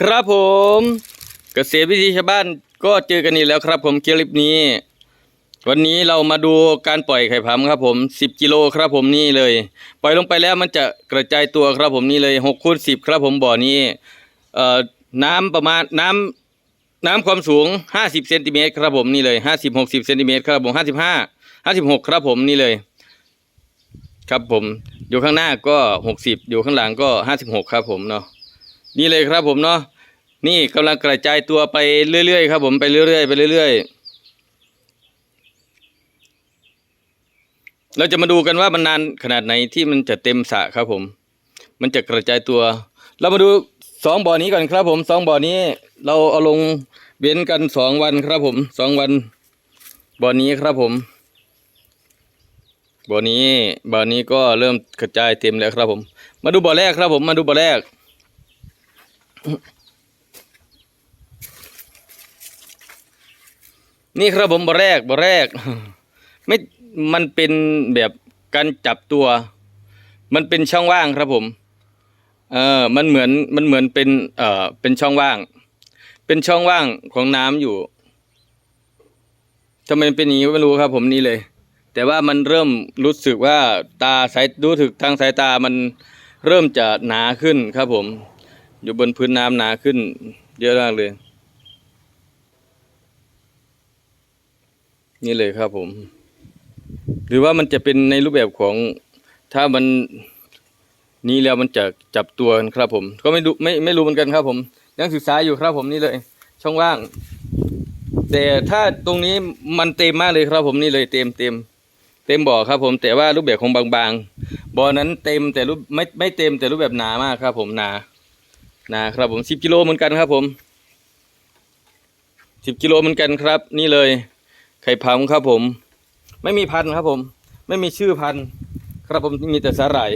ครับผมเกษตรวิธีชาวบ้านก็เจอกันอีกแล้วครับผมคลิปนี้ วันนี้เรามาดูการปล่อยไข่ผำครับผม 10 กิโลครับผมนี่เลย ปล่อยลงไปแล้วมันจะกระจายตัวครับผมนี่เลย6คูณ10 ครับผมบ่อนี้เอ่อน้ำประมาณน้ำน้ำความสูง 50เซนติเมตรครับผมนี่เลย 50 60เซนติเมตรครับผม55 56 ครับผมนี่เลย ครับผมอยู่ข้างหน้าก็ 60 อยู่ข้างหลังก็ 56 ครับผมเนาะ นี่เลยครับผมเนาะนี่กำลังกระจายตัวไปเรื่อยๆครับผมไปเรื่อยๆไปเรื่อยๆเราจะมาดูกันว่ามันนานขนาดไหนที่มันจะเต็มสระครับผม มันจะกระจายตัว เรามาดูสองบ่อนี้ก่อนครับผมสองบ่อนี้ เราเอาลงเว้นกันสองวันครับผมสองวันบ่อนี้ครับผมบ่อนี้บ่อนี้ก็เริ่มกระจายเต็มแล้วครับผม มาดูบ่อแรกครับผมมาดูบ่อแรก นี่ครับผมบ่แรกบ่แรก ไม่มันเป็นแบบการจับตัว มันเป็นช่องว่างครับผม เออมันเหมือนมันเหมือนเป็นเอ่อเป็นช่องว่าง เป็นช่องว่างของน้ำอยู่ทำไมเป็นอย่างนี้ไม่รู้ครับ ผมนี่เลย แต่ว่ามันเริ่มรู้สึกว่าตาสายรู้ถึกทางสายตามันเริ่มจะหนาขึ้นครับผม อยู่บนพื้นน้ำหนาขึ้น เยอะมากเลย นี่เลยครับผม หรือว่ามันจะเป็นในรูปแบบของถ้ามันนี้แล้วมันจะจับตัวกันครับผม ก็ไม่รู้ไม่ไม่รู้เหมือนกันครับ ผมยังศึกษาอยู่ครับผมนี่เลย ช่องว่าง แต่ถ้าตรงนี้มันเต็มมากเลยครับ ผมนี่เลยเต็มเต็มเต็มบ่อครับ ผม แต่ว่ารูปแบบของบางๆบ่อนั้นเต็มแต่รูปไม่ไม่เต็มแต่รูปแบบหนามากครับ ผมหนา นาครับผมสิบกิโลเหมือนกันครับผมสิบกิโลเหมือนกันครับ นี่เลย ไข่พำครับผม ไม่มีพันครับผม ไม่มีชื่อพันครับผมมีแต่สาหร่าย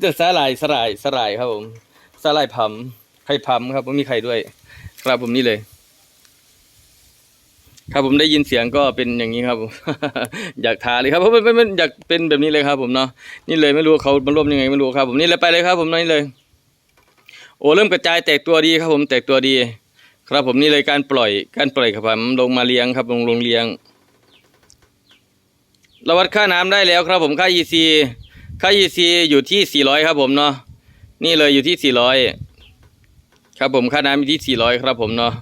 แต่สาหร่ายสาหร่ายสาหร่ายครับผมสาหร่ายพำไข่พำครับผมมีไข่ด้วย ครับผมนี่เลย ครับผมได้ยินเสียงก็เป็นอย่างนี้ครับผมอยากทาเลยครับเพราะมันมันมันอยากเป็นแบบนี้เลยครับ ผมเนาะนี่เลยไม่รู้เขามาร่วมยังไงไม่รู้ครับ ผมนี่เลยไปเลยครับ ผมนี่เลย โอ้เริ่มกระจายแตกตัวดีครับผมแตกตัวดี ครับผมนี่เลยการปล่อยการปล่อยครับผมลงมาเลี้ยงครับลงลงเลี้ยงเราวัดค่าน้ำได้แล้วครับผมค่า EC ค่า EC อยู่ที่ 400 ครับผมเนาะนี่เลยอยู่ที่ 400 ครับผมค่าน้ำอยู่ที่ 400 ครับผมเนาะ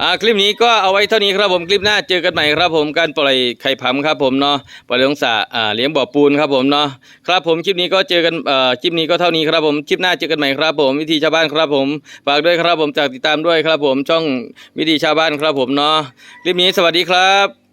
อ่าคลิปนี้ก็เอาไว้เท่านี้ครับผมคลิปหน้าเจอกันใหม่ครับผมการปล่อยไข่ผำครับผมเนาะปล่อยลงสระอ่าเลี้ยงบ่อปูนครับผมเนาะครับผมคลิปนี้ก็เจอกันเอ่อคลิปนี้ก็เท่านี้ครับผมคลิปหน้าเจอกันใหม่ครับผมวิธีชาวบ้านครับผมฝากด้วยครับผมจากติดตามด้วยครับผมช่องวิธีชาวบ้านครับผมเนาะคลิปนี้สวัสดีครับ